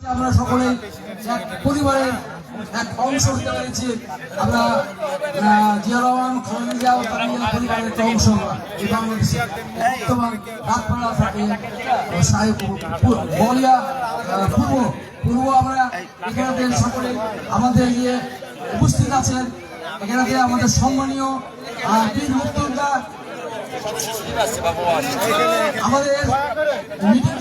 আমরা সকলে এক পরিবারের এক অংশ হতে পেরেছি। আমরা জিয়া রহমান ও পরিবারের একটা অংশ এই বাংলাদেশে। বর্তমান সাহেব বলিয়া পূর্ব পূর্ব আমরা এখানে সকলে আমাদের যে উপস্থিত আছেন। এখানে আমাদের সম্মানীয় বীর মুক্তিযোদ্ধা, আমাদের মিটিং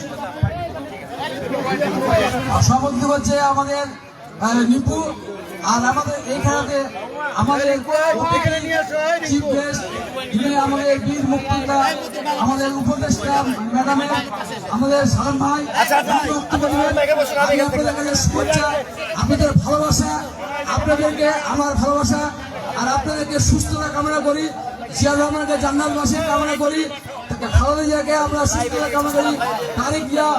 সভাপতি হচ্ছে আমাদের নিপু আর আমাদের এইখানে আমাদের চিফ গেস্ট যিনি আমাদের বীর মুক্তিযোদ্ধা আমাদের উপদেষ্টা ম্যাডামের আমাদের সালাম ভাই দিবেন। আমি আপনাদের কাছে শুভেচ্ছা আপনাদের ভালোবাসা আপনাদেরকে আমার ভালোবাসা আর আপনাদেরকে সুস্থতা কামনা করি জিয়া রহমানকে জান্নাতবাসীর কামনা করি খালেদা জিয়াকে আমরা সুস্থতা কামনা করি তারেক জিয়া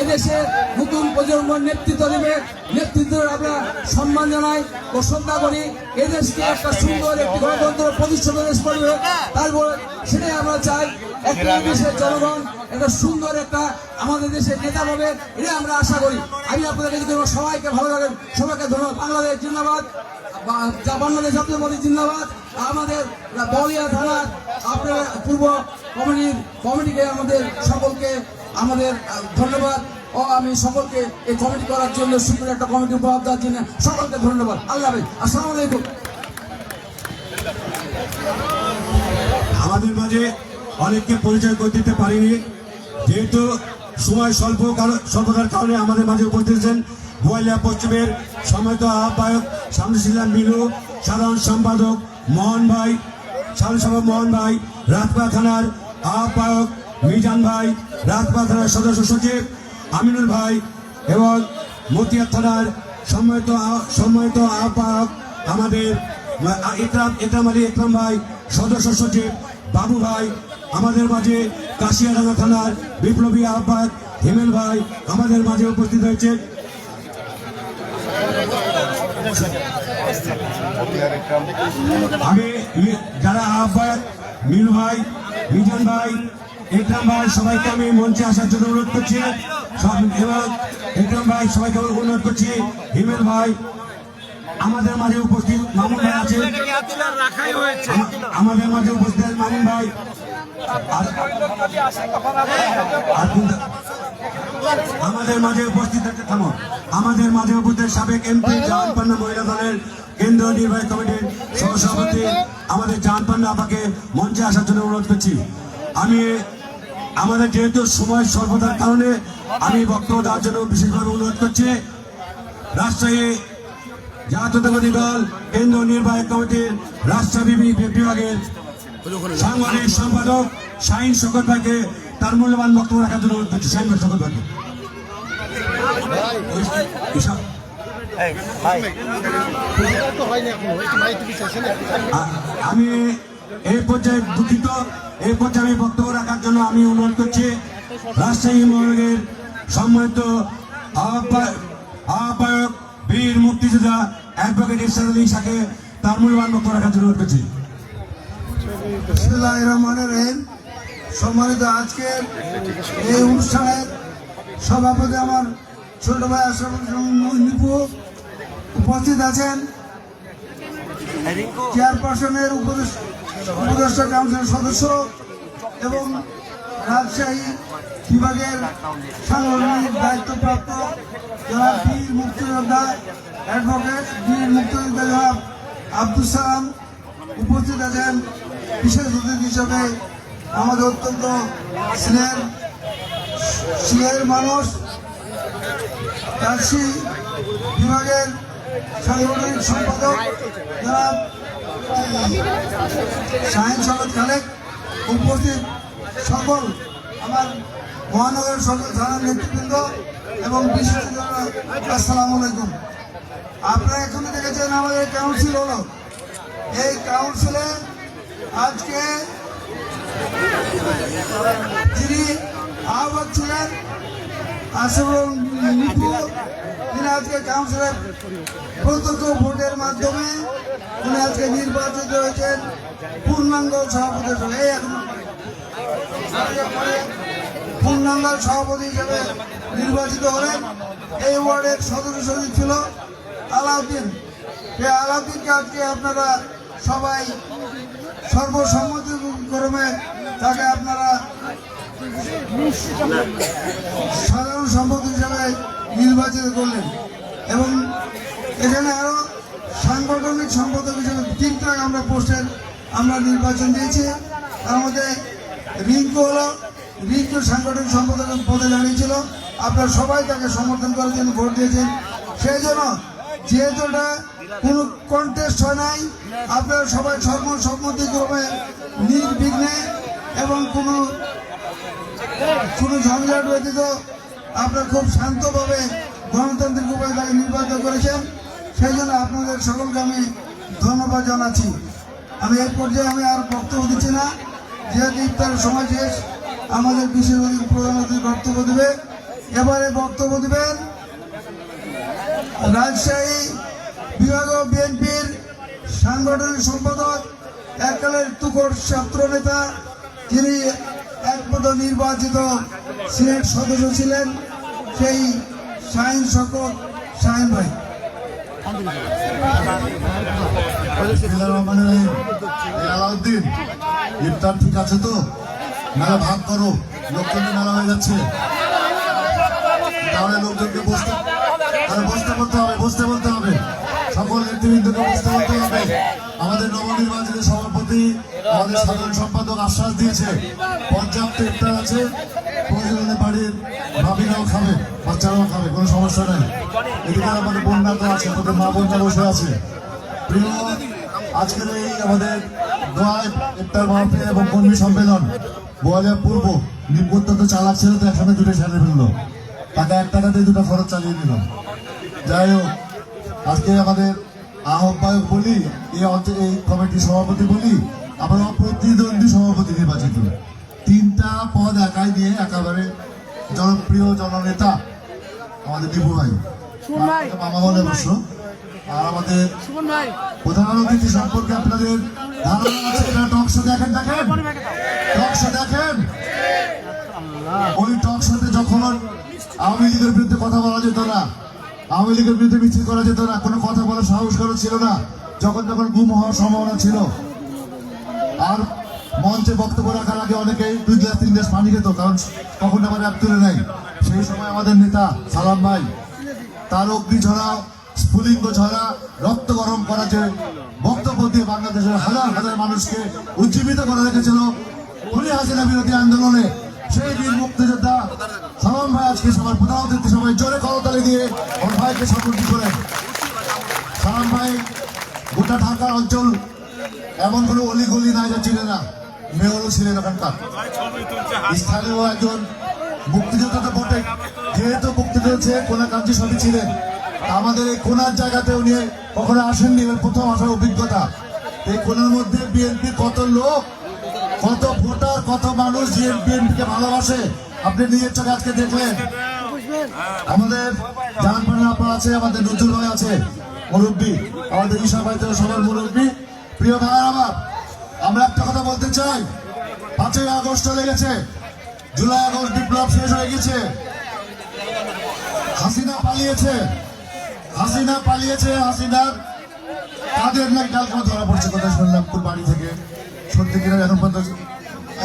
এদেশে নতুন প্রজন্মের নেতৃত্ব দেবে। নেতৃত্বের আমরা সম্মান জানাই শ্রদ্ধা করি। এদেশকে একটা সুন্দর একটি গণতন্ত্র প্রতিষ্ঠিত দেশ করবে। তারপর সেটাই আমরা চাই, একটা দেশের জনগণ একটা সুন্দর একটা আমাদের দেশের নেতা পাবে এটা আমরা আশা করি। আমি আপনাদের কাছে সবাইকে ভালো লাগেন সবাইকে ধন্যবাদ। বাংলাদেশ জিন্দাবাদ। বাংলাদেশ জাতীয় পার্টি জিন্দাবাদ। আমাদের বলিয়া থানার আপনার পূর্ব কমিটির কমিটিকে আমাদের সকলকে আমাদের ধন্যবাদ। ও আমি সকলকে এই কমিটি করার জন্য সুন্দর একটা কমিটি উপহার দেওয়ার জন্য সকলকে ধন্যবাদ। আল্লাহ আসসালামু আলাইকুম। আমাদের মাঝে অনেককে পরিচয় করে দিতে পারিনি, যেহেতু সময় স্বল্প স্বল্পতার কারণে আমাদের মাঝে উপস্থিত গোয়ালিয়া পশ্চিমের সময়ত আহ্বায়ক শামসুল্লাহ মিলু, সাধারণ সম্পাদক মোহন ভাই, সাধারণ সম্পাদক মোহন ভাই রাতপা থানার আহ্বায়ক মিজান ভাই রাতপা থানার সদস্য সচিব আমিনুল ভাই এবং মতিয়ার থানার সম্মানিত সম্মানিত আহ্বায়ক আমাদের ইকরাম ইকরাম আলী ইকরাম ভাই, সদস্য সচিব বাবু ভাই, আমাদের মাঝে কাশিয়াডাঙ্গা থানার বিপ্লবী আহ্বায়ক হিমেল ভাই আমাদের মাঝে উপস্থিত হয়েছে আমি যারা আহ্বায়ক মিনু ভাই, মিজান ভাই ইকরাম ভাই, সবাইকে আমি মঞ্চে আসার জন্য অনুরোধ করছি। এবং ইকরাম ভাই, সবাইকে অনুরোধ করছি। হিমেল ভাই, আমাদের মাঝে উপস্থিত মামুন ভাই আমা- আমাদের মাঝে উপস্থিত মামুন ভাই। আর- আমাদের মাঝে উপস্থিত আছে থামো। আমাদের মাঝে উপস্থিত সাবেক এমপি জাহান মহিলা দলের কেন্দ্রীয় নির্বাহী কমিটির সহসভাপতি, আমাদের জাহান পান্না আপাকে মঞ্চে আসার জন্য অনুরোধ করছি। আমি আমাদের যেহেতু সময় স্বল্পতার কারণে আমি বক্তব্য দেওয়ার জন্য বিশেষভাবে অনুরোধ করছি। রাজশাহী জাতীয়তাবাদী দল কেন্দ্রীয় নির্বাহী কমিটির রাজশাহী বিভাগের সাংগঠনিক সম্পাদক শাহিন শকত ভাইকে তার মূল্যবান বক্তব্য রাখার জন্য করছি শাহিন শকত ভাইকে। আমি এই পর্যায়ে দুঃখিত। এই পর্যায়ে আমি বক্তব্য রাখার জন্য আমি অনুরোধ করছি, রাজশাহী মহানগরের সম্মানিত আহ্বায়ক বীর মুক্তিযোদ্ধা অ্যাডভোকেট ইরশাদ আলী শাকে তার মূল্যবান বক্তব্য রাখার জন্য অনুরোধ করছি। রহমানের রহিম। সম্মানিত আজকের এই অনুষ্ঠানের সভাপতি আমার ছোট ভাই নিপু উপস্থিত আছেন। চেয়ারপারসনের উপদেষ্টা কাউন্সিলের সদস্য এবং রাজশাহী বিভাগের সাংগঠনিক দায়িত্বপ্রাপ্ত জনাব বীর মুক্তিযোদ্ধা অ্যাডভোকেট বীর মুক্তিযোদ্ধা জনাব আব্দুল সালাম উপস্থিত আছেন। বিশেষ অতিথি হিসাবে আমাদের অত্যন্ত স্নেহের স্নেহের মানুষ রাজশাহী বিভাগের সাংগঠনিক সম্পাদক জনাব শাহিন সরদ খালেক উপস্থিত সকল আমার মহানগরের সকল থানার নেতৃবৃন্দ এবং বিশিষ্টজনরা আসসালামু আলাইকুম। আপনারা এখানে দেখেছেন আমাদের কাউন্সিল হলো। এই কাউন্সিলে আজকে আহ্বায়ক ছিলেন তিনি আজকে প্রত্যক্ষ ভোটের মাধ্যমে আজকে নির্বাচিত হয়েছেন, পূর্ণাঙ্গ সভাপতি হিসেবে। এই এখন পূর্ণাঙ্গ সভাপতি হিসেবে নির্বাচিত হলেন। এই ওয়ার্ডের সদস্য সচিব ছিল আলাউদ্দিন। আলাউদ্দিনকে আজকে আপনারা সবাই সর্বসম্মতিক্রমে তাকে আপনারা সাধারণ সম্পাদক হিসাবে নির্বাচিত করলেন। এবং এখানে আরও সাংগঠনিক সম্পাদক হিসেবে তিনটা আমরা পোস্টের আমরা নির্বাচন দিয়েছি। তার মধ্যে রিঙ্কু হলো, রিঙ্কু সাংগঠনিক সম্পাদক পদে দাঁড়িয়েছিল আপনারা সবাই তাকে সমর্থন করার জন্য ভোট দিয়েছেন। সেই জন্য যেহেতু এটা কোনো কন্টেস্ট হয় নাই, আপনারা সবাই সর্বসম্মতিক্রমে নির্বিঘ্নে এবং কোনো কোনো ঝঞ্ঝাট ব্যতীত আপনারা খুব শান্তভাবে গণতান্ত্রিক উপায়ে তাকে নির্বাচিত করেছেন। সেই জন্য আপনাদের সকলকে আমি ধন্যবাদ জানাচ্ছি। আমি এই পর্যায়ে আমি আর বক্তব্য দিচ্ছি না। যেহেতু ইফতারের সময় শেষ, আমাদের বিশেষ প্রধান অতিথি বক্তব্য দেবে। এবারে বক্তব্য দেবেন রাজশাহী বিভাগীয় বিএনপির সাংগঠনিক সম্পাদক, এককালের তুকর ছাত্র নেতা, যিনি একপদ নির্বাচিত সিনেট সদস্য ছিলেন, সেই শাহিন শকত শাহিন ভাই। ঠিক আছে তো? ভাগ করো লোকজন তো মেলা হয়ে যাচ্ছে। তাহলে লোকজনকে বসতে বসতে বলতে হবে বসতে বলতে হবে। সকল নেতৃবৃন্দকে বসতে বলতে হবে। আমাদের নবনির্বাচিত সভাপতি, আমাদের সাধারণ সম্পাদক আশ্বাস দিয়েছে পর্যাপ্ত ইফতার আছে ভাবিরাও খাবে খাবে, কোনো সমস্যা নেই। আমাদের আছে মা বসে আছে। আজকের এই আমাদের এবং কর্মী সম্মেলন বোয়ালিয়া পূর্ব নিম্পত্য চালাক ছিল তো একসাথে দুটো সারে ফেলল। টাকা এক টাকা দিয়ে দুটো খরচ চালিয়ে নিল যাই হোক আজকে আমাদের আহ্বায়ক বলি এই অঞ্চল এই কমিটির সভাপতি বলি আমরা প্রতিদ্বন্দ্বী সভাপতি নির্বাচিত। তিনটা পদ একাই নিয়ে একেবারে জনপ্রিয় জননেতা আমাদের দীপু ভাই। মামা বলে অবশ্য আর আমাদের প্রধান অতিথি সম্পর্কে আপনাদের ধারণা আছে এটা টক শো দেখেন দেখেন। টক শো দেখেন। ওই টক শোতে যখন আওয়ামী লীগের বিরুদ্ধে কথা বলা যেত না। আওয়ামী লীগের বিরুদ্ধে মিছিল করা যেত না। কোনো কথা বলার সাহস করা ছিল না। যখন যখন গুম হওয়ার সম্ভাবনা ছিল। আর মঞ্চে বক্তব্য রাখার আগে অনেকেই দুই গ্লাস, তিন গ্লাস পানি খেত, কারণ কখন আবার অ্যাপ তুলে নেয়। সেই সময় আমাদের নেতা সালাম ভাই, তার অগ্নি ঝরা, স্ফুলিঙ্গ ঝরা, রক্ত গরম করা যে বক্তব্য দিয়ে বাংলাদেশের হাজার হাজার মানুষকে উজ্জীবিত করে রেখেছিল। উনি হাসিনা বিরোধী আন্দোলনে সেই বীর মুক্তিযোদ্ধা সালাম ভাই আজকে সবার প্রধান অতিথি সবাই জোরে করতালি দিয়ে ওর ভাইকে সম্পর্ক করেন। সালাম ভাই, গোটা ঢাকা অঞ্চল এমন কোনো অলিগলি নাই যা চিনে না। মেয়রও ছিলেন ওখানকার স্থানীয় একজন মুক্তিযোদ্ধা তো বটে। যেহেতু মুক্তিযোদ্ধা ছিলেন কোনা কাঞ্চি সবই ছিলেন আমাদের এই কোনার জায়গাতে উনি কখনো আসেননি, এবার প্রথম আসার অভিজ্ঞতা। এই কোনার মধ্যে বিএনপি কত লোক কত ভোটার, কত মানুষ বিএনপি কে ভালোবাসে? আপনি নিজের চোখে আজকে দেখলেন। আমাদের জাহান আপা আছে, আমাদের নজরুল ভাই আছে, মুরব্বী। আমাদের ঈশা ভাই সবার মুরব্বী। প্রিয় ভাই আমার, আমরা একটা কথা বলতে চাই। পাঁচই আগস্ট চলে গেছে। জুলাই আগস্ট বিপ্লব শেষ হয়ে গেছে। হাসিনা পালিয়েছে। হাসিনা পালিয়েছে, হাসিনার কাদের নাকি কালকে ধরা পড়ছে, কথা শুনলাম বাড়ি থেকে। সত্যি কিনা এখন পর্যন্ত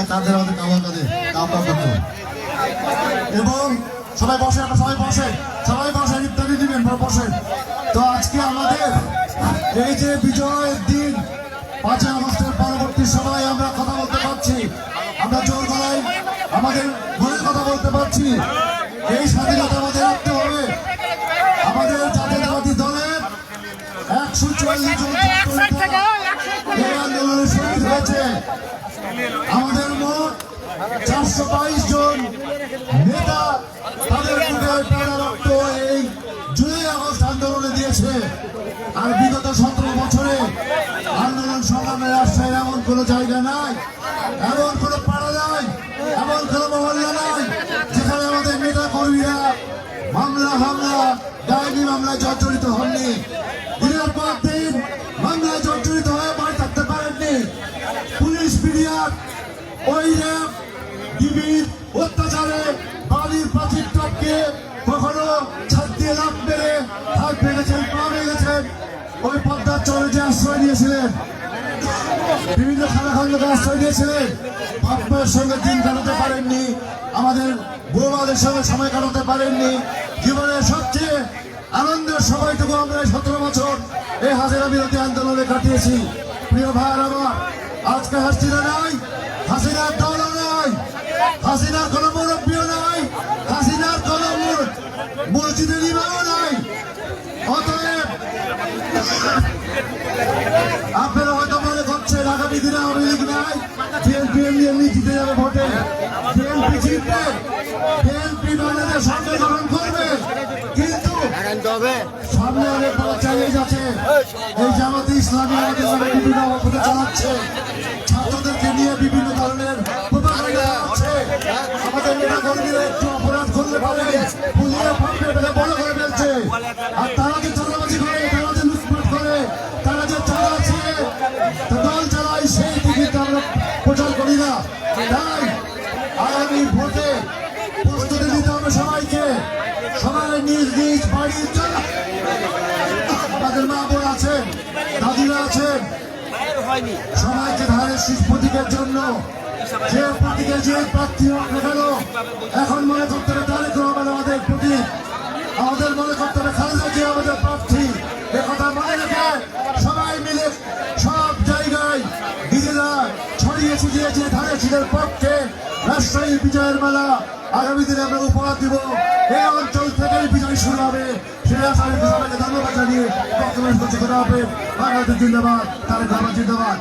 কাদের আমাদের কামা কাদের কাউ কাউ করতো এবং সবাই বসে আমরা সবাই বসে সবাই বসে ইত্যাদি দিবেন বসে তো আজকে আমাদের এই যে বিজয়ের দিন, পাঁচই আগস্টের পরবর্তী সময় আমরা কথা বলতে পারছি। আমরা জোর গলায় আমাদের মনে কথা বলতে পারছি। আমাদের মোট চারশো বাইশ জন নেতা তাদের রক্ত এই জুলাই আগস্ট আন্দোলনে দিয়েছে। আর বিগত সতেরো বছরে আন্দোলন সংগ্রামের রাস্তায় এমন কোনো জায়গা নাই, এমন কোনো পাড়া নাই, এমন কোনো মহল্লা নাই, যেখানে আমাদের নেতা কর্মীরা মামলা, হামলা ডায়েরি মামলায় জর্জরিত হননি। ওই অত্যাচারে বাড়ির প্রাচীর টপকে কখনো ছাদ দিয়ে লাভ মেরে হাত ভেঙেছেন, পা ভেঙেছেন। ওই পদ্মার চরে যে আশ্রয় নিয়েছিলেন। বিভিন্ন খানাখন্দকে আশ্রয় দিয়েছিলেন বাপমায়ের সঙ্গে দিন কাটাতে পারেননি, আমাদের বৌমাদের সঙ্গে সময় কাটাতে পারেননি। জীবনের সবচেয়ে আনন্দের সময়টুকু আমরা সতেরো বছর এই হাজিরা বিরোধী আন্দোলনে কাটিয়েছি। প্রিয় ভাইয়ের আমার, আজকে হাসিনা নাই? হাসিনার দলও নাই। হাসিনার কোনো মুরব্বীও নাই। হাসিনার কোনো মসজিদের ইমামও নাই। অতএব আপনারা হয়তো মনে করছেন আগামী দিনে আওয়ামী লীগ নাই। বিএনপি এমনি জিতে যাবে ভোটে। বিএনপি জিতবে। বিএনপি বাংলাদেশ সরকার গঠন করবে। সামনে অনেক বড় চ্যালেঞ্জ আছে। এই জামাতে ইসলামী আমাদের নামে বিভিন্ন অপরাধ চালাচ্ছে। ছাত্রদেরকে নিয়ে বিভিন্ন ধরনের আমাদের নেতা কর্মীরা একটু অপরাধ করলে পারে পুলিয়ে ফাঁপে বড় করে ফেলছে। আর তারা সবাইকে ধানের শীষ প্রতীকের জন্য যে প্রতীকে যে প্রার্থী হোক এখন মনে করতে হবে তারেক রহমান আমাদের প্রতীক। আমাদের মনে করতে হবে খালেদা জিয়া আমাদের প্রার্থী। এ কথা মনে রেখে ছড়িয়ে দিয়েছে ধানের শীষের পক্ষে রাজশাহী বিজয়ের মেলা। আগামী দিনে আমরা উপহার দিব। এই অঞ্চল থেকেই বিজয় শুরু হবে। সেটা সবাইকে সবাইকে ধন্যবাদ জানিয়ে বক্তব্য করতে করা হবে বাংলাদেশ জিন্দাবাদ, তারেক জিন্দাবাদ।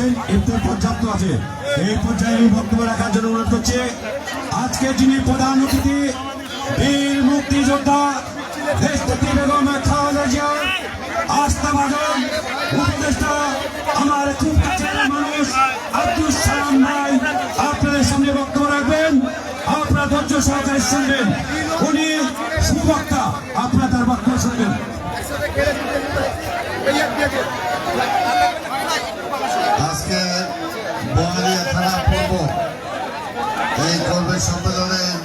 বসেন ইফতার পর্যাপ্ত আছে। এই পর্যায়ে বক্তব্য রাখার জন্য অনুরোধ করছি। আজকে যিনি প্রধান অতিথি, বীর মুক্তিযোদ্ধা আমার খুব মানুষ আপনাদের সামনে বক্তব্য রাখবেন উনি আপনারা তার বক্তব্য শুনবেন আজকে বহালিয়া থানা পূর্ব এই কর্মী সম্মেলনের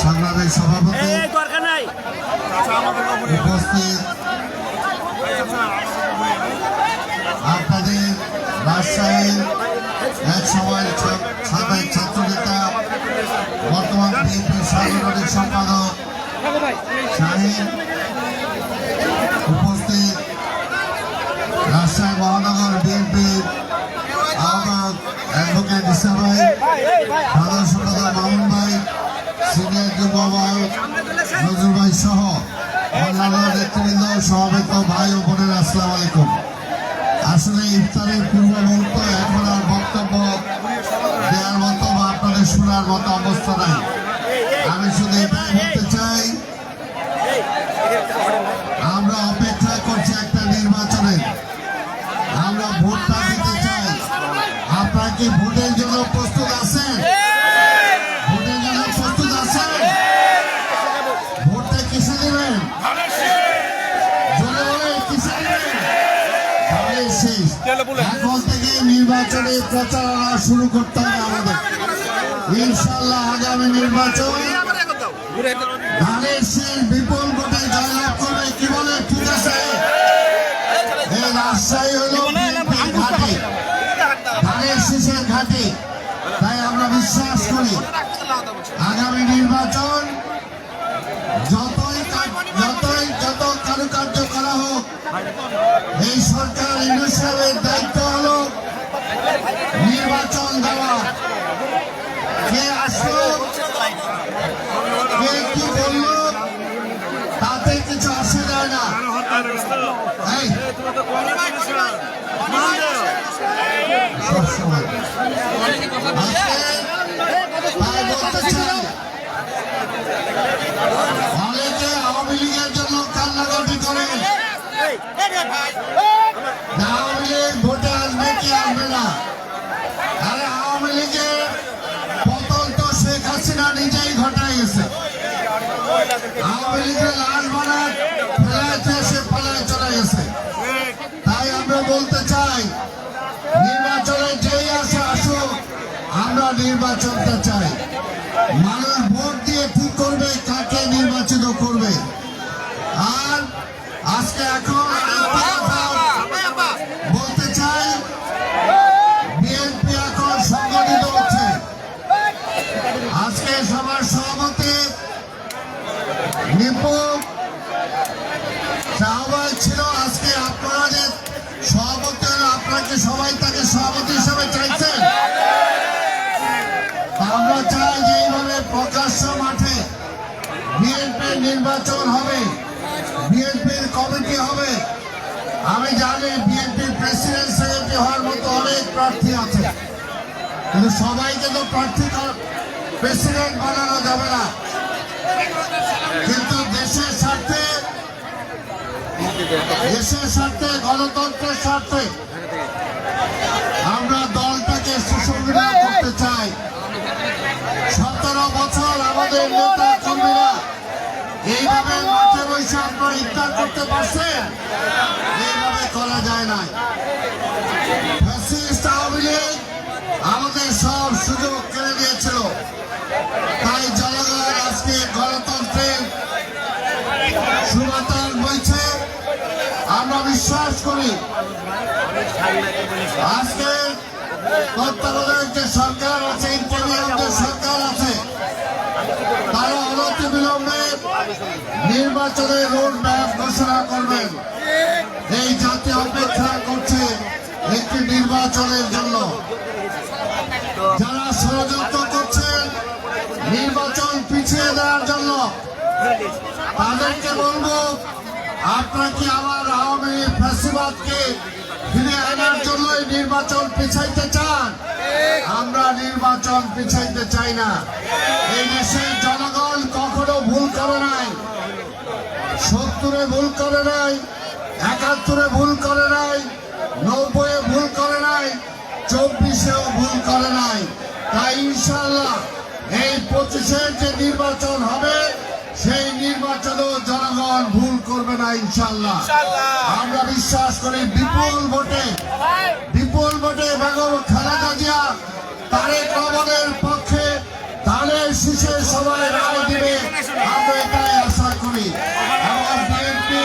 সংগ্রামী সভাপতি উপস্থিত আপনাদের রাজশাহীর এক সময়ের ছা- সাবেক ছাত্রনেতা বর্তমান বিএনপির সাংগঠনিক সম্পাদক শাহিন উপস্থিত রাজশাহী মহানগর বিএনপির অ্যাডভোকেট ইসা ভাই সাধারণ সম্পাদক মামুন ভাই সিনিয়র যুব নজরুল ভাই সহ অন্যান্য নেতৃবৃন্দ সমাবেত ভাই ও বোনের আসসালাম আলাইকুম আসলে ইফতারের পূর্ব মুহূর্ত এখন আর বক্তব্য দেওয়ার মতো বা আপনাদের শোনার মতো অবস্থা নাই আমি শুধু এটাই বলতে চাই আমরা অপেক্ষা করছি একটা নির্বাচনের কি ভোটের জন্য প্রস্তুত আছেন? ভোটের জন্য প্রস্তুত আছেন? ভোটটা কিসে দেবেন? জোরে বলে কিসে দেবেন? ধানের শীষ। এখন থেকে নির্বাচনে প্রচারণা শুরু করতে হবে আমাদের। ইনশাল্লাহ আগামী নির্বাচন ধানের শীষ বিপুল নির্বাচন যতই যতই যত কারুকার্য করা হোক এই সরকার ইউনিসেফের দায়িত্ব হলো নির্বাচন দেওয়া কে আসলো কে কি বলল তাতে কিছু আসে যায় না সবসময় আওয়ামী লীগের জন্য কান্নাকাটি করেন আওয়ামী আসবে কি আসবে না। আরে আওয়ামী লীগের পতন তো শেখ হাসিনা নিজেই ঘটাই গেছে আওয়ামী লীগের লাশ বানায় তাই আমরা বলতে চাই, নির্বাচনে যেই আছে আমরা নির্বাচনটা চাই। মানুষ ভোট দিয়ে ঠিক করবে, কাকে নির্বাচিত করবে। আর আজকে এখন বলতে চাই আজকে সবার সভাপতি ছিল, আজকে আপনারা যে সভাপতি আপনাকে সবাই তাকে সভাপতি হিসেবে চাইছেন নির্বাচন হবে। বিএনপির কমিটি হবে। আমি জানি বিএনপির প্রেসিডেন্ট সেক্রেটারি হওয়ার মতো অনেক প্রার্থী আছে। কিন্তু সবাইকে তো প্রার্থী প্রেসিডেন্ট বানানো যাবে না। কিন্তু দেশের স্বার্থে দেশের স্বার্থে, গণতন্ত্রের স্বার্থে আমরা দলটাকে সুসংগঠিত করতে চাই। সতেরো বছর আমাদের নেতা কর্মীরা এইভাবে মাঠে বসে আপনারা ইফতার করতে পারছেন? এইভাবে করা যায় না ফ্যাসিস্ট আওয়ামী আমাদের সব সুযোগ কেড়ে নিয়েছিল। তাই জনগণ আজকে গণতন্ত্রের সুবাতার বইছে। আমরা বিশ্বাস করি, আজকে তত্ত্বাবধায়ক যে সরকার আছে ইন্টারিয়াম যে সরকার আছে। তারা অনতি বিলম্বে নির্বাচনের রোড ম্যাপ ঘোষণা করবেন। এই জাতি অপেক্ষা করছে একটি নির্বাচনের জন্য। যারা ষড়যন্ত্র করছেন, নির্বাচন পিছিয়ে দেওয়ার জন্য। তাদেরকে বলব, আপনারা কি আবার আওয়ামী ফ্যাসিবাদকে ফিরে আনার জন্য নির্বাচন পিছাইতে চান? আমরা নির্বাচন পিছাইতে চাই না। এই দেশের জনগণ কখনো ভুল করে নাই। সত্তরে ভুল করে নাই একাত্তরে ভুল করে নাই নব্বই ভুল করে নাই চব্বিশেও ভুল করে নাই। তাই ইনশাল্লাহ এই পঁচিশের যে নির্বাচন হবে সেই নির্বাচনেও জনগণ ভুল করবে না ইনশাল্লাহ আমরা বিশ্বাস করি বিপুল ভোটে বিপুল ভোটে বেগম খালেদা জিয়া তারেক রহমানের পক্ষে ধানের শীষে সবাই রায় দিবে আমরা এটাই আশা করি। এবং বিএনপি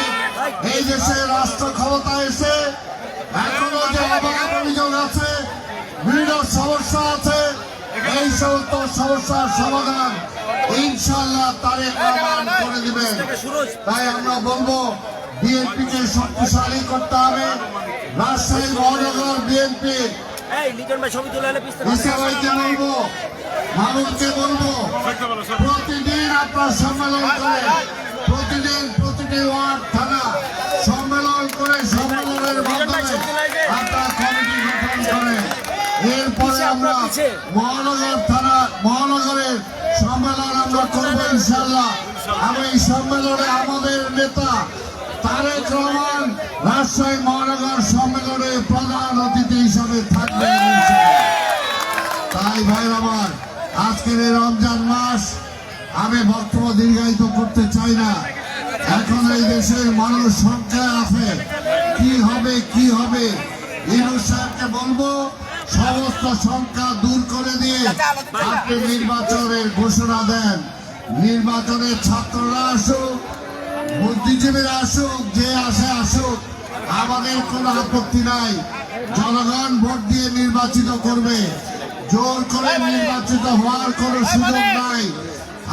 এই দেশে রাষ্ট্র ক্ষমতা এসে এখনও যে অভাব অভিযোগ আছে বিভিন্ন সমস্যা আছে এই সমস্ত সমস্যার সমাধান ইনশাল্লাহ তারেক রহমান করে দিবেন। তাই আমরা বলব বিএনপিকে শক্তিশালী করতে হবে। রাজশাহী মহানগর বিএনপি বলব মানুষকে বলব প্রতিদিন আপনার সম্মেলন করেন প্রতিদিন প্রতিটি ওয়ার্ড থানা সম্মেলন করে সম্মেলনের মাধ্যমে আপনার কমিটি গঠন করে। এরপরে আমরা মহানগর থানা মহানগরের সম্মেলন আমরা করব ইনশাল্লাহ এই সম্মেলনে আমাদের নেতা তারেক রহমান রাজশাহী মহানগর সম্মেলনে প্রধান অতিথি হিসাবে থাকবেন। তাই ভাই আমার আজকের এই রমজান মাস আমি বক্তব্য দীর্ঘায়িত করতে চাই না। এখন এই দেশের মানুষ সংখ্যায় আছে। কি হবে কি হবে? ইনুস সাহেবকে বলব, সমস্ত সংখ্যা দূর করে দিয়ে আপনি নির্বাচনের ঘোষণা দেন। নির্বাচনে ছাত্ররা আসুক, বুদ্ধিজীবীরা আসুক, যে আসে আসুক, আমাদের কোনো আপত্তি নাই। জনগণ ভোট দিয়ে নির্বাচিত করবে। জোর করে নির্বাচিত হওয়ার কোনো সুযোগ নাই।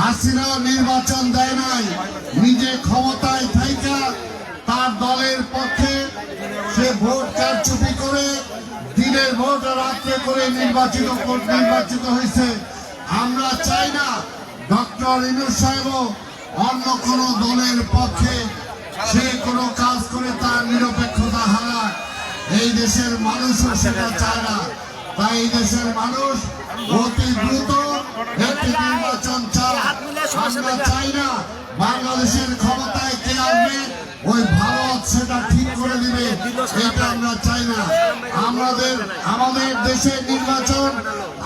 হাসিনাও নির্বাচন দেয় নাই। নিজে ক্ষমতায় থাইকা তার দলের পক্ষে সে ভোট কারচুপি করে দিনের ভোট রাত্রে করে নির্বাচিত নির্বাচিত হয়েছে। আমরা চাই না ডক্টর ইনুস সাহেবও অন্য কোন দলের পক্ষে সে কোনো কাজ করে তার নিরপেক্ষতা হারায় এই দেশের মানুষও সেটা চায় না। তাই দেশের মানুষ অতি দ্রুত একটি নির্বাচন চায় আমরা চাই না বাংলাদেশের ক্ষমতায় কে আসবে ওই ভারত সেটা ঠিক করে দিবে, এটা আমরা চাই না। আমাদের আমাদের দেশের নির্বাচন,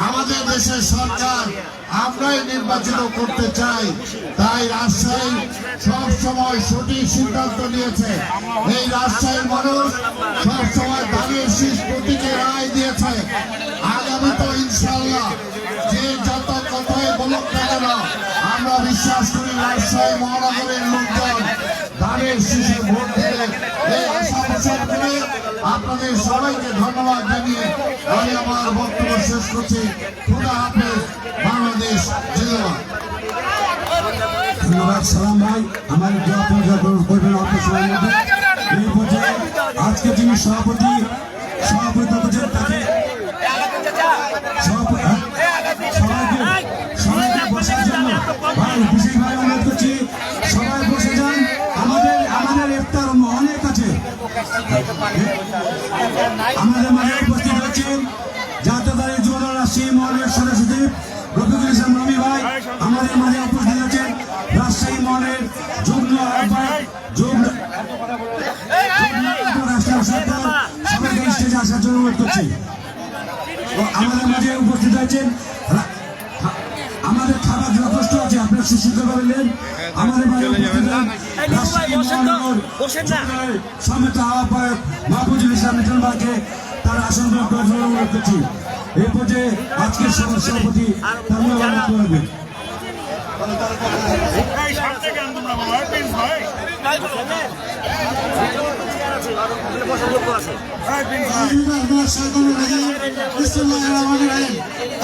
আমাদের দেশের সরকার আমরাই নির্বাচিত করতে চাই। তাই রাজশাহী সব সময় সঠিক সিদ্ধান্ত নিয়েছে। এই রাজশাহীর মানুষ সব সময় ধানের শীষ প্রতীকে রায় দিয়েছে। আগামী তো ইনশাল্লাহ যে যত কথাই বলুক না কেন, আমরা বিশ্বাস করি রাজশাহী মহানগরের লোকজন ধানের শীষে ভোট আপনাদের সবাইকে ধন্যবাদ জানিয়ে আমি আমার বক্তব্য শেষ করছি। খুদা হাফেজ, বাংলাদেশ ধন্যবাদ, সালাম ভাই। আমার দোয়া পূজা আজকে যিনি সভাপতি সভাপতি করছেন তাকে সভাপতি? সবাইকে সবাইকে বসার জন্য বিশেষভাবে আমাদের মাঝে উপস্থিত হচ্ছেন জাতীয়তারী যুব দল রাজশাহী মহলের সদস্য রফিকুল ইসলাম রবি ভাই। আমাদের মাঝে উপস্থিত আছেন রাজশাহী মহলের যুগ্ম আমাদের মাঝে উপস্থিত আছেন বসেন না। যুবদলের সমিত আহ্বায়ক মাহফুজুল ইসলাম মিটন ভাইকে তার আসন গ্রহণ করার জন্য অনুরোধ করছি। এই পর্যায়ে আজকের সভা সভাপতি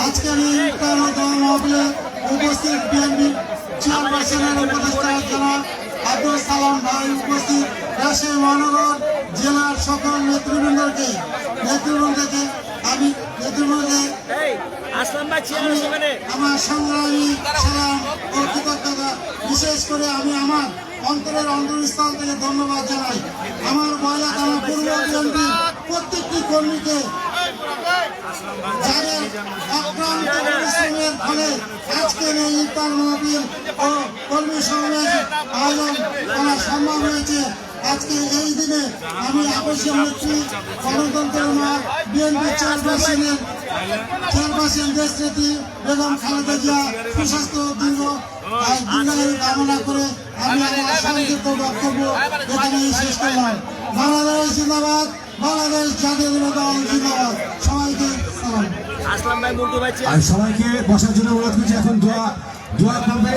আজকের এই উপস্থিত বিএনপি চেয়ারপারসনের উপদেষ্টা জনাব আব্দুল সালাম ভাই উপস্থিত। রাজশাহী মহানগর জেলার সকল নেতৃবৃন্দকে নেতৃবৃন্দকে আমি ওখানে আমার সংগ্রামী সালাম ও কৃতজ্ঞতা বিশেষ করে আমি আমার অন্তরের অন্তরস্থল থেকে ধন্যবাদ জানাই। আমার মহিলা থানা পূর্ব বিএনপি প্রত্যেকটি কর্মীকে আজকের এই ও কর্মী সমাবেশ আয়োজন দেশ নেত্রী বেগম খালেদা জিয়া সুস্বাস্থ্য দীর্ঘ দীর্ঘায়ু করে আমি আমার সংক্ষিপ্ত বক্তব্য এখানেই শেষ করলাম বাংলাদেশ জিন্দাবাদ বাংলাদেশ জাতীয় দল জিন্দাবাদ সবাইকে আসলাম ভাই মুন্টু ভাই আর সবাইকে বসার জন্য অনুরোধ করছি এখন দোয়া দোয়া করবেন।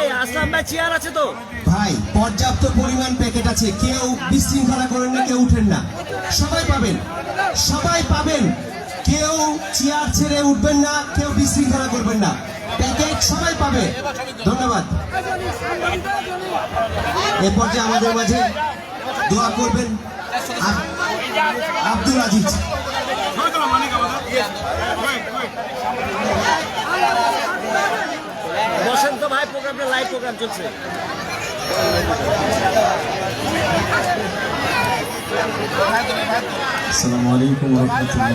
এই আসলাম ভাই চেয়ার আছে তো। ভাই পর্যাপ্ত পরিমাণ প্যাকেট আছে কেউ বিশৃঙ্খলা করেন না কেউ উঠেন না। সবাই পাবেন সবাই পাবেন। কেউ চেয়ার ছেড়ে উঠবেন না কেউ বিশৃঙ্খলা করবেন না। প্যাকেট সবাই পাবে। ধন্যবাদ। এ পর্যায়ে আমাদের মাঝে দোয়া করবেন আব্দুল আজিজ। বসেন তো ভাই প্রোগ্রামটা লাইভ প্রোগ্রাম চলছে السلام عليكم ورحمة الله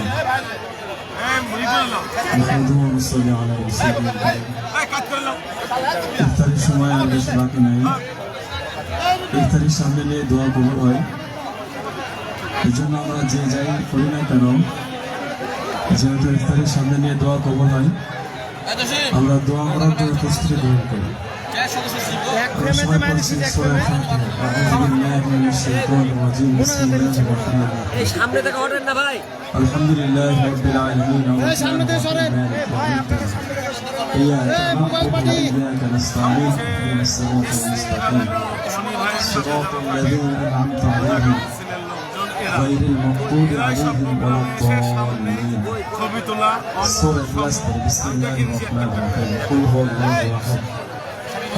نحمده ونصلي على رسوله الكريم ইফতারের সময় আর বেশি বাকি নাই ইফতারের সামনে নিয়ে দোয়া কবুল হয় এই জন্য আমরা যে যাই করি না কেন যেহেতু ইফতারের সামনে নিয়ে দোয়া কবুল হয় আমরা দোয়া করার জন্য প্রস্তুতি গ্রহণ করি আমরা সবাই পড়ছি সূরা ফাতিহা আউযু বিল্লাহি মিনাশ শাইতানির রাজিম বিসমিল্লাহির রহমানির রহিম এই সামনে থেকে ওঠেন না ভাই الحمد لله رب العالمين الرحمن الرحيم مالك يوم الدين إياك نعبد وإياك نستعين اهدنا الصراط المستقيم صراط الذين أنعمت عليهم غير المغضوب عليهم ولا الضالين سورة الأسد بسم الله الرحمن الرحيم قل هو الله أحد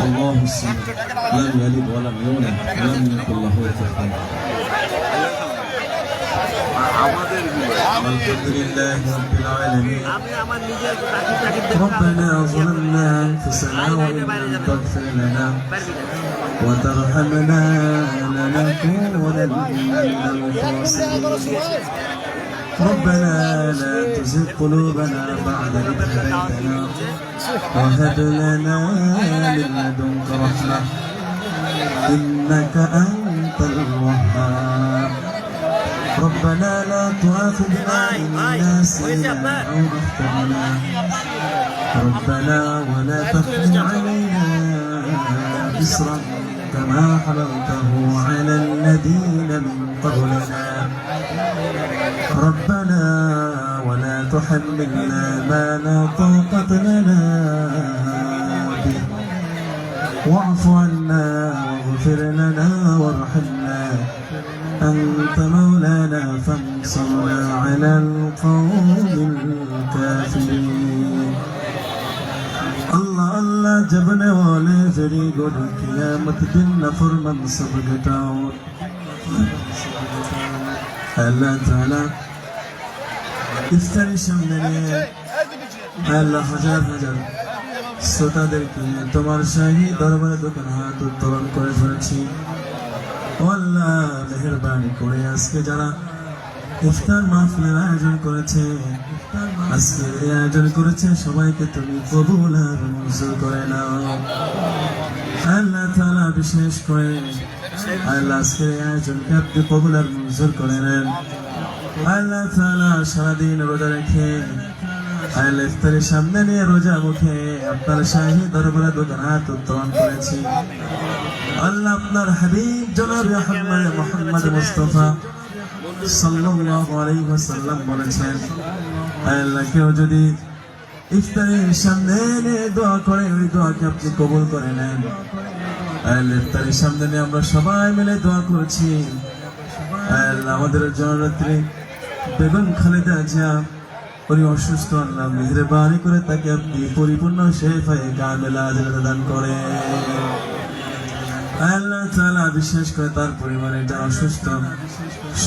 الله الصمد لم يلد ولم يولد ولم يكن له كفوا الحمد لله رب العالمين আমি আমার নিজের রাখি রাখি ربنا ظلمنا أنفسنا وإن لم تغفر لنا وترحمنا لنكونن من الخاسرين ربنا لا تزغ قلوبنا بعد إذ هديتنا وهب لنا من لدنك رحمة. إنك أنت الوهاب. ربنا لا تؤاخذنا إن. نسينا أو أخطأنا. ربنا ولا تحمل علينا إصرا كما حملته على الذين من قبلنا. ربنا ولا تحملنا ما لا طاقة لنا به. واعف عنا واغفر لنا وارحمنا. أنت مولانا فانصرنا على القوم الكافرين. اللہ اللہ جبنے والے فری گڈ قیامت دن শ্রোতাদেরকে তোমার শাহী হাত উত্তোলন করে ধরেছি আল্লাহ মেহরবানি করে আজকে যারা ইফতার মাহফিলের আয়োজন করেছে, আজকে আয়োজন করেছে, সবাইকে তুমি কবুল আর মঞ্জুর করে নাও। আল্লাহ তাআলা বিশেষ করে আল্লাহ আজকের এই আয়োজনকে আপনি কবুল আর মঞ্জুর করে নেন আল্লাহ তাআলা সারাদিন রোজা রেখে আল্লাহ ইফতারের সামনে নিয়ে রোজা মুখে আপনার শাহী দরবারে দোকান হাত উত্তোলন করেছি আল্লাহ আপনার হাবিব জনাব মোহাম্মদ মোহাম্মদ মুস্তাফা সাল্লাল্লাহু আলাইহি ওয়াসাল্লাম বলেছেন, আল্লাহ কেউ যদি ইফতারের সামনে নিয়ে দোয়া করে, ওই দোয়াকে আপনি কবুল করে নেন। আল্লাহ, ইফতারের সামনে নিয়ে আমরা সবাই মিলে দোয়া করছি। আমাদের জনরাত্রি। বেগম খালেদা জিয়া, উনি অসুস্থ, আল্লাহ মেহরবানি করে তাকে আপনি পরিপূর্ণ শেফায় কামেলা মেলা দান করে আল্লাহ তাআলা বিশেষ করে তার পরিবারে যারা অসুস্থ।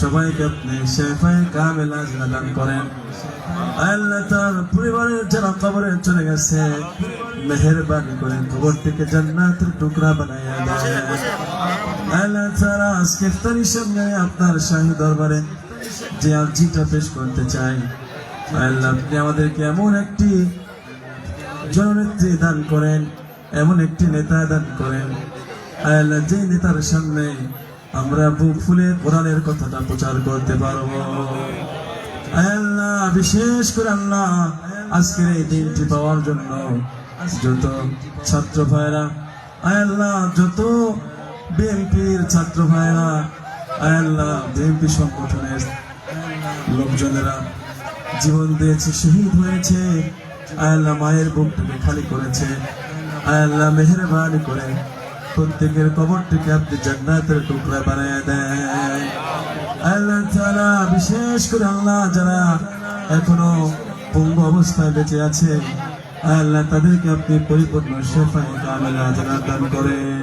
সবাইকে আপনি শেফায়ে কামেলা আজরাত দান করেন। আল্লাহ তার পরিবারের যারা কবরে চলে গেছে, মেহরবানি করে কবর থেকে জান্নাতের টুকরা বানাইয়া দেয় আল্লাহ তাআলা আজকে ইফতারির সঙ্গে আপনার শাহী দরবারে যে আর্জিটা পেশ করতে চাই। আল্লাহ, আপনি আমাদেরকে এমন একটি জননেত্রী দান করেন, এমন একটি নেতা দান করেন যে নেতার সামনে আমরা বুক ফুলে কোরআনের কথাটা প্রচার করতে পারব। আল্লাহ, বিশেষ করে আল্লাহ, আজকের এই দিনটি পাওয়ার জন্য যত ছাত্র ভাইরা আল্লাহ, যত বিএনপির ছাত্র ভাইরা আল্লাহ, বিএনপি সংগঠনের লোকজনেরা জীবন দিয়েছে, শহীদ হয়েছে আল্লাহ, মায়ের বুকটাকে খালি করেছে আল্লাহ, মেহরবানি করে প্রত্যেকের কবরটিকে আপনি জান্নাতের টুকরা বানায় দেন। আল্লাহ তাআলা বিশেষ করে আল্লাহ যারা এখনও পঙ্গু অবস্থায় বেঁচে আছে আল্লাহ তাদেরকে আপনি পরিপূর্ণ শেফায় কামেলা জানা দান করেন।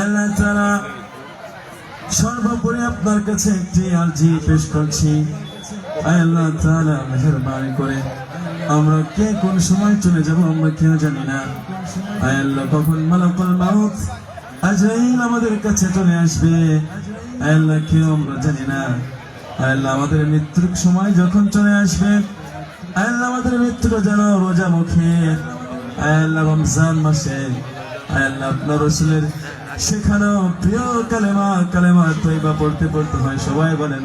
আল্লাহ তাআলা সর্বোপরি আপনার কাছে একটি আর্জি পেশ করছি। আল্লাহ তাআলা মেহেরবানি করে আমরা কে কোন সময় চলে যাব আমরা কেউ জানি না। আয় আল্লাহ, কখন মালাকুল মাউত আজরাইল আমাদের কাছে চলে আসবে। আয় আল্লাহ, কেউ আমরা জানি না। আয় আল্লাহ, আমাদের মৃত্যুর সময় যখন চলে আসবে, আয় আল্লাহ, আমাদের মৃত্যুটা যেন রোজা মুখে। আয় আল্লাহ, রমজান মাসে। আয় আল্লাহ, আপনার রসুলের শেখানো প্রিয় কালেমা কালেমা তৈবা পড়তে পড়তে হয়, সবাই বলেন